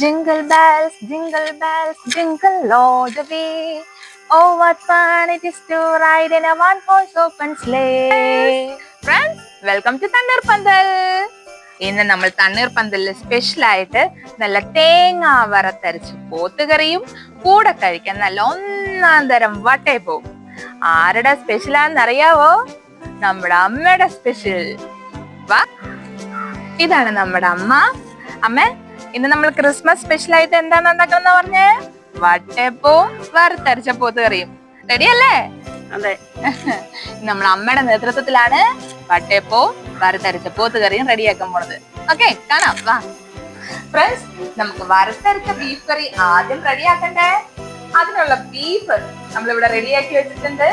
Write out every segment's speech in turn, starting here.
Jingle bells, jingle bells, jingle all the way. Oh, what fun it is to ride in a one-horse open sleigh. Friends, welcome to തണ്ണീർപ്പന്തൽ ഇന്ന് നമ്മൾ തണ്ണീർപ്പന്തലിൽ special ആയിട്ട് നല്ല തേങ്ങ വറത്തരച്ച് പോത്തുകറിയും കൂടെ കഴിക്കാൻ നല്ല ഒന്നാം തരം വട്ടയപ്പവും ആരുടെ സ്പെഷ്യൽ ആണെന്ന് അറിയാവോ? നമ്മുടെ അമ്മയുടെ സ്പെഷ്യൽ വാ. ഇതാണ് നമ്മുടെ അമ്മ. അമ്മ ഇന്ന് നമ്മൾ ക്രിസ്മസ് സ്പെഷ്യൽ ആയിട്ട് എന്താണ് ഉണ്ടാക്കുന്ന പറഞ്ഞേ? വട്ടയപ്പവും വറുത്തരച്ച പോത്തുകറിയും റെഡി അല്ലേ? അതെ. നമ്മൾ അമ്മയുടെ നേതൃത്വത്തിലാണ് വട്ടയപ്പവും വറുത്തരച്ച പോത്തുകറിയും റെഡിയാക്കാൻ പോണത്. ഓക്കെ കാണാം. വാ. ഫ്രണ്ട്സ് നമുക്ക് വറുത്തരച്ച ബീഫ് കറി ആദ്യം റെഡിയാക്കണ്ടേ അതിനുള്ള ബീഫ് നമ്മളിവിടെ റെഡിയാക്കി വെച്ചിട്ടുണ്ട്.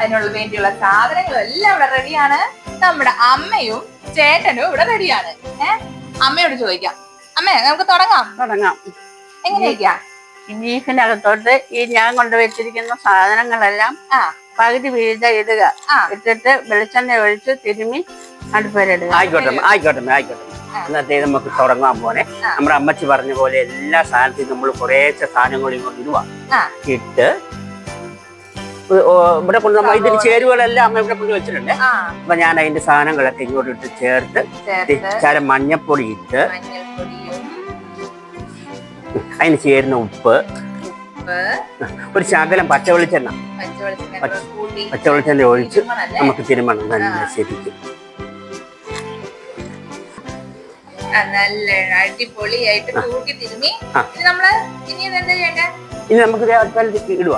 അതിനുള്ള വേണ്ടിയുള്ള സാധനങ്ങളും എല്ലാം ഇവിടെ റെഡിയാണ് നമ്മുടെ അമ്മയും ചേട്ടനും ഇവിടെ റെഡിയാണ് ഏഹ് അമ്മയോട് ചോദിക്കാം. അമ്മേ നമുക്ക് തുടങ്ങാം. തുടങ്ങാം. എങ്ങനെയൊക്കെയാ? ഈ ബീഫിനകത്തോട്ട് ഈ ഞാൻ കൊണ്ടുവച്ചിരിക്കുന്ന സാധനങ്ങളെല്ലാം ആ. പകുതി വീത ഇടുക. ഇട്ടിട്ട് വെളിച്ചെണ്ണ ഒഴിച്ച് തിരുമി അടുപ്പരിടുക ആയിക്കോട്ടെ ആയിക്കോട്ടെ ആയിക്കോട്ടെ ഇന്നത്തെ നമുക്ക് തുടങ്ങാൻ പോലെ. നമ്മുടെ അമ്മച്ചി പറഞ്ഞ പോലെ എല്ലാ സാധനത്തിനും നമ്മൾ കുറേശ്ശെ സാധനങ്ങൾ ഇങ്ങോട്ട് ഇടുക. ഇട്ട് ഇവിടെ കൊണ്ട് നമ്മൾ ഇതിന് ചേരുവകളെല്ലാം അമ്മ ഇവിടെ കൊണ്ട് വെച്ചിട്ടുണ്ട്. അപ്പൊ ഞാൻ അതിന്റെ സാധനങ്ങളൊക്കെ ഇങ്ങോട്ട് ഇട്ട് ചേർത്ത് ചേർത്ത് ചാര മഞ്ഞപ്പൊടി ഇട്ട് അതിന് ചേരുന്ന ഉപ്പ്. ഒരു ശകലം പച്ച വെളിച്ചെണ്ണ പച്ച- വെളിച്ചെണ്ണ ഒഴിച്ച് നമുക്ക് തിരുമണം നല്ല. ശരിക്കും. നല്ല അടിപൊളിയായിട്ട് കൂട്ടി തിരുമ്മി. ഇനി നമ്മൾ ഇനി ഇത് എന്താ ചെയ്യണ്ടേ? ഇനി നമുക്ക് ഇടുക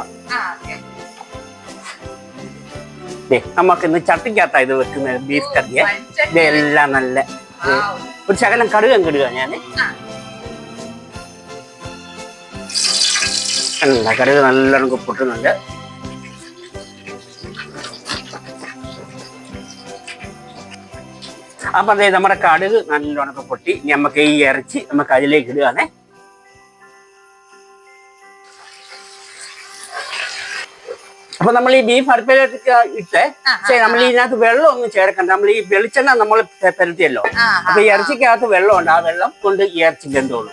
ദേ നമുക്ക് ഇന്ന് ചട്ടിക്കകത്താ ഇത് വെക്കുന്ന ബീഫ് കറിയെ. ഇതെല്ലാം നല്ല ഒരു ശകലം കടുകം കിടുക ഞാൻ അല്ല കടുക് നല്ലോണം പൊട്ടുന്നുണ്ട് അപ്പൊ അതെ നമ്മുടെ കടുക് നല്ലോണം പൊട്ടി ഇനി നമുക്ക് ഈ ഇറച്ചി നമുക്ക് അതിലേക്ക് ഇടുകയാണേ അപ്പൊ നമ്മൾ ഈ ബീഫ് അടുപ്പിലേക്ക് ഇട്ട് പക്ഷേ നമ്മൾ ഇതിനകത്ത് വെള്ളം ഒന്നും ചേർക്കണ്ട. നമ്മൾ ഈ വെളിച്ചെണ്ണ നമ്മൾ പെരത്തിയല്ലോ അപ്പൊ ഈ ഇറച്ചിക്കകത്ത് വെള്ളമുണ്ട്. ആ വെള്ളം കൊണ്ട് ഈ ഇറച്ചി വെന്തോളും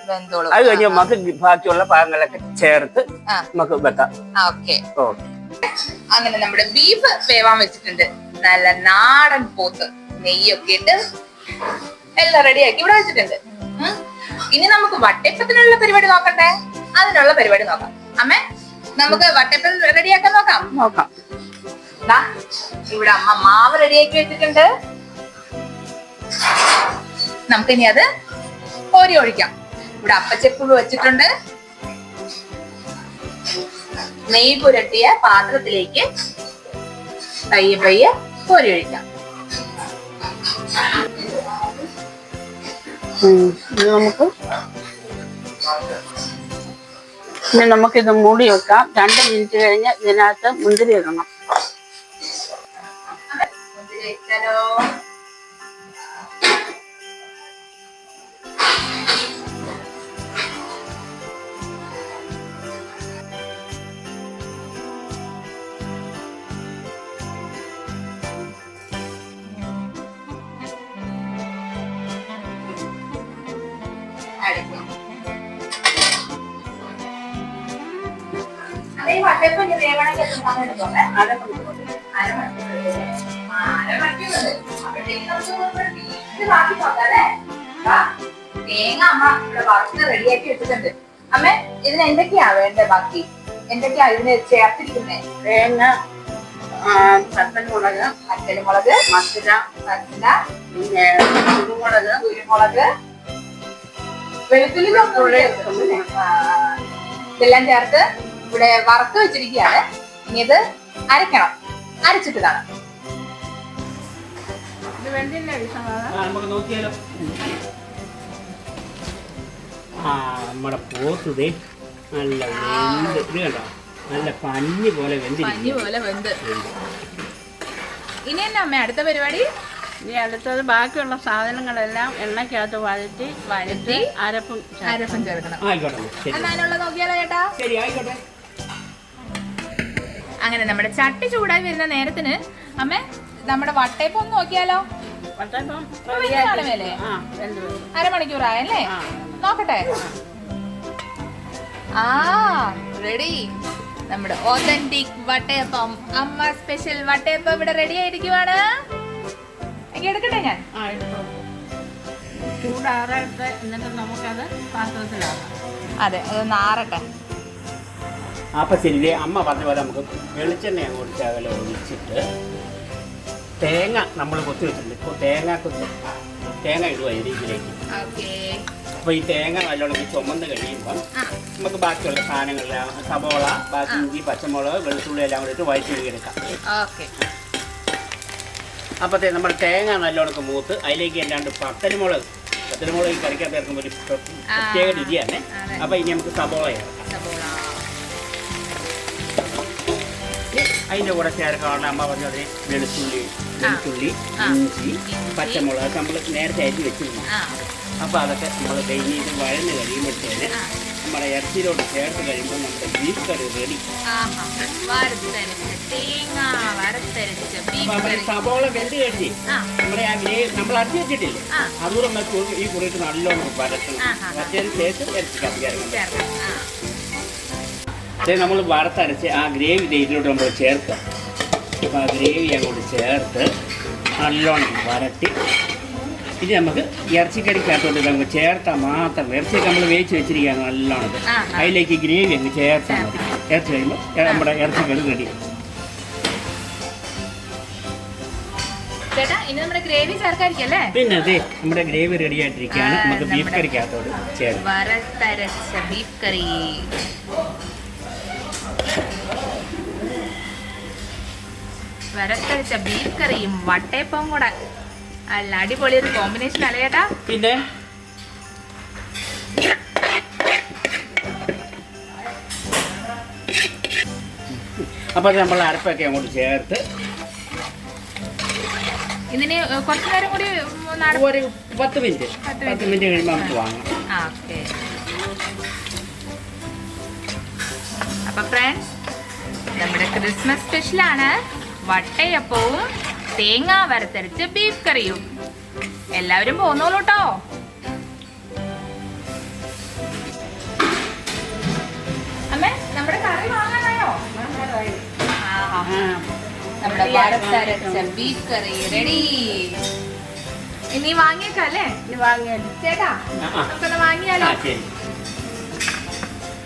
അത് കഴിഞ്ഞ് നമുക്ക് ബാക്കിയുള്ള ഭാഗങ്ങളൊക്കെ ചേർത്ത് നമുക്ക് വെക്കാം. അങ്ങനെ നമ്മുടെ ബീഫ് വേവാൻ വെച്ചിട്ടുണ്ട്. നല്ല നാടൻ പോത്ത്. നെയ്യൊക്കെ ഇട്ട് എല്ലാം റെഡിയാക്കി ഇവിടെ വെച്ചിട്ടുണ്ട്. ഇനി നമുക്ക് വട്ടയപ്പത്തിനുള്ള പരിപാടി നോക്കട്ടെ അതിനുള്ള പരിപാടി നോക്കാം. അമ്മേ നമുക്ക് വട്ടയപ്പം റെഡിയാക്കാൻ നോക്കാം. നോക്കാം. ഇവിടെ അമ്മ മാവ് റെഡിയാക്കി വെച്ചിട്ടുണ്ട്. നമുക്കിനി അത് കോരി ഒഴിക്കാം. ഇവിടെ അപ്പച്ചെപ്പുഴ വെച്ചിട്ടുണ്ട്. നെയ് പുരട്ടിയ പാത്രത്തിലേക്ക് പയ്യെ പയ്യെ കോരി ഒഴിക്കാം. നമുക്ക് ഇനി നമുക്കിത് മൂടി വെക്കാം. രണ്ട് മിനിറ്റ് കഴിഞ്ഞ് ഇതിനകത്ത് മുന്തിരി ഇടണം. ഈ വട്ടയപ്പം ഇനി വേവണമെങ്കിൽ സമയം എടുക്കുമേ? അരമണിക്കൂർ. ആ, അരമണിക്കൂറുണ്ട്. അപ്പോഴത്തേക്ക് നമുക്ക് ബീഫ് ബാക്കി നോക്കാം, അല്ലേ? തേങ്ങ അമ്മ ഇവിടെ വറുത്ത് റെഡിയാക്കി വെച്ചിട്ടുണ്ട് അമ്മ ഇതിന് എന്തൊക്കെയാ വേണ്ടത് ബാക്കി എന്തൊക്കെയാ ഇതിന് ചേർത്തിരിക്കുന്നത് തേങ്ങ ആ, പച്ചമുളക് പച്ചമുളക് മധുര മസാല പിന്നെ കുരുമുളക് കുരുമുളക് വെളുത്തുള്ളി ഇതെല്ലാം ചേർത്ത് ഇവിടെ വറുത്ത് വെച്ചിരിക്കുകയാണ്. ഇനി ഇത് അരക്കണം അരച്ചിട്ട് കാണാം ഇത് വെന്തില്ലേ വിഷമാണ് നമുക്ക് നോക്കിയാലോ. ആ നമ്മുടെ പോത്തത് നല്ല വെന്ത്. ഇത് കണ്ടോ? നല്ല പഞ്ഞി പോലെ വെന്തിരിക്കും പോലെ വെന്ത്. ഇനി എന്നാ അമ്മ അടുത്ത പരിപാടി? ഇനി അടുത്തത് ബാക്കിയുള്ള സാധനങ്ങളെല്ലാം എണ്ണയ്ക്കകത്ത് വഴറ്റി വഴറ്റി അരപ്പും അരപ്പും ചേർക്കണം. ആയിക്കോട്ടെ നോക്കിയാലോ ചേട്ടാ? ശരി ആയിക്കോട്ടെ. അങ്ങനെ നമ്മുടെ ചട്ടി ചൂടായി വരുന്ന നേരത്തിന് അമ്മ നമ്മുടെ വട്ടയപ്പം ഒന്ന് നോക്കിയാലോ? അരമണിക്കൂറായല്ലേ നോക്കട്ടെ. ആ റെഡി നമ്മുടെ ഓതന്റിക് വട്ടയപ്പം. അമ്മ സ്പെഷ്യൽ വട്ടയപ്പം ഇവിടെ റെഡി ആയിരിക്കുവാണ്. എടുക്കട്ടെ ഞാൻ? ചൂടാറട്ടെ എന്നിട്ട് നമുക്കത് പാത്രത്തിലാക്കാം. അതെ അത് നാറട്ടെ അപ്പൊ ശരി അമ്മ പറഞ്ഞ പോലെ നമുക്ക് വെളിച്ചെണ്ണ അങ്ങോട്ട് ശകലം ഒഴിച്ചിട്ട് തേങ്ങ നമ്മൾ കൊത്തി വെച്ചിട്ടുണ്ട്. ഇപ്പോൾ തേങ്ങ കൊത്തി തേങ്ങ ഇടുക ഇതിലേക്ക് അപ്പോൾ ഈ തേങ്ങ നല്ലോണം ചുമന്ന് കഴിയുമ്പം നമുക്ക് ബാക്കിയുള്ള സാധനങ്ങളെല്ലാം സബോള ബാക്കി ഇഞ്ചി പച്ചമുളക് വെളുത്തുള്ളി എല്ലാം കൂടി ഇട്ട് വഴറ്റി എടുക്കാം. അപ്പോഴത്തെ നമ്മൾ നമ്മുടെ തേങ്ങ നല്ലോണം മൂത്ത് അതിലേക്ക് അല്ലാണ്ട് പത്തരമുളക് പത്തരമുളക് ഈ കറിക്കകത്ത് ഇറക്കുമ്പോൾ ഒരു പ്ര- പ്രത്യേക രുചിയാണ്. അപ്പോൾ ഇനി നമുക്ക് സബോള ചേർക്കാം. അതിന്റെ കൂടെ ചേർക്കാനുള്ള അമ്മ പറഞ്ഞത് വെളുത്തുള്ളി വെളുത്തുള്ളി. ഇഞ്ചി. പച്ചമുളക് നമ്മൾ നേരത്തെ അരിഞ്ഞ് വെച്ചിരുന്നു. അപ്പോൾ അതൊക്കെ നമ്മൾ ഡെയിലി ഇത് വഴന്ന് കഴിയുമ്പോഴത്തേന്. നമ്മുടെ ഇറച്ചിയിലോട്ട് ചേർത്ത് കഴിയുമ്പോൾ നമ്മുടെ ബീഫ് കറി റെഡി കറി സബോള വെന്ത് കഴിഞ്ഞ് നമ്മുടെ ആ ഗ്രേവി നമ്മൾ അടിച്ചു വെച്ചിട്ടില്ലേ. അതുകൂടെ നമുക്ക് ഈ കുറിയിട്ട് നല്ലോണം വരട്ടണം. വരച്ചതിന് ശേഷം ഇറച്ചി കറി ആ. ഇത് നമ്മൾ വറുത്തരച്ച് ആ ഗ്രേവി ഇതിലോട്ട് നമ്മൾ ചേർക്കുക അപ്പോൾ ആ ഗ്രേവി അങ്ങോട്ട് ചേർത്ത് നല്ലോണം വരട്ടി. ഇത് നമുക്ക് ഇറച്ചിക്കറിക്കകത്തോട്ട് നമുക്ക് ചേർത്താൽ മാത്രം ഇറച്ചിയൊക്കെ നമ്മൾ വേവിച്ച് വെച്ചിരിക്കുകയാണ് നല്ലോണം. അതിലേക്ക് ഗ്രേവി അങ്ങ് ചേർത്താൽ മതി. ചേർത്ത് കഴിയുമ്പോൾ നമ്മുടെ ഇറച്ചിക്കറി റെഡി പിന്നെ അതെ നമ്മുടെ ഗ്രേവി റെഡി ആയിട്ടിരിക്കുകയാണ്. നമുക്ക് ബീഫ് കറിക്കകത്തോട് ചേർത്ത് ബീഫ് കറി. വറുത്തരച്ച ബീഫ് കറിയും വട്ടയപ്പവും കൂടെ. അല്ല അടിപൊളി ഒരു കോമ്പിനേഷൻ അല്ലേ ചേട്ടാ? പിന്നെ? അപ്പോൾ നമ്മൾ അരപ്പൊക്കെ അങ്ങോട്ട് ചേർത്ത് ഇതിന് കുറച്ചു നേരം കൂടി ഒരു പത്ത് മിനിറ്റ്. പത്ത് മിനിറ്റ്. കഴിയുമ്പോൾ നമുക്ക് വാങ്ങാം. ഓക്കെ. അപ്പൊ ഫ്രണ്ട്സ് നമ്മുടെ ക്രിസ്മസ് സ്പെഷ്യലാണ് വട്ടയപ്പവും തേങ്ങ വരത്തരച്ച് ബീഫ് കറിയും. എല്ലാവരും പോന്നോളൂ കേട്ടോ അമ്മേ നമ്മുടെ കറി വാങ്ങാനായോ. നമ്മുടെ ബീഫ് കറി റെഡി ഇനി ചേട്ടാ. നമുക്കൊന്ന് വാങ്ങിയാലോ?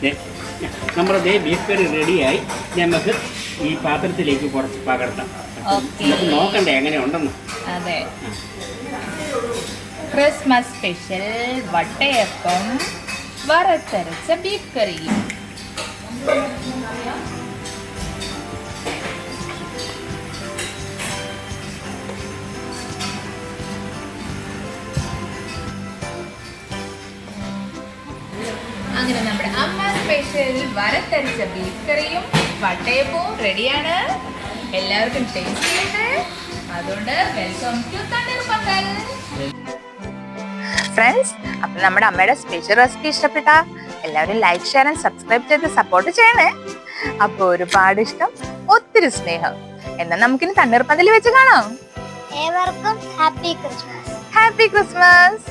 ദേ, നമ്മുടെ ബീഫ് കറി റെഡിയായി നമുക്ക് ഈ പാത്രത്തിലേക്ക് കുറച്ച് പകർത്താം. നമുക്ക് നോക്കണ്ടേ എങ്ങനെ ഉണ്ടെന്ന് അതെ ക്രിസ്മസ് സ്പെഷ്യൽ വട്ടയപ്പം വറുത്തരച്ച ബീഫ് കറി. അങ്ങനെ നമ്മുടെ അമ്മ സ്പെഷ്യൽ വരത്തരച്ച ബീഫ് കറിയും വട്ടയപ്പവും റെഡിയാണ് എല്ലാവർക്കും ടേസ്റ്റ് ചെയ്യട്ടെ. അതുകൊണ്ട് വെൽക്കം ടു തണ്ണീർ പന്തൽ ഫ്രണ്ട്സ് അപ്പൊ നമ്മുടെ അമ്മയുടെ സ്പെഷ്യൽ റെസിപ്പി ഇഷ്ടപ്പെട്ട? എല്ലാവരും ലൈക്ക് ഷെയർ ആൻഡ് സബ്സ്ക്രൈബ് ചെയ്ത് സപ്പോർട്ട് ചെയ്യണേ. അപ്പോൾ ഒരുപാട് ഇഷ്ടം ഒത്തിരി സ്നേഹം. എന്നാൽ നമുക്കിനി തണ്ണീർപ്പന്തൽ വെച്ച് കാണാം. ഏവർക്കും ഹാപ്പി ക്രിസ്മസ് ഹാപ്പി ക്രിസ്മസ്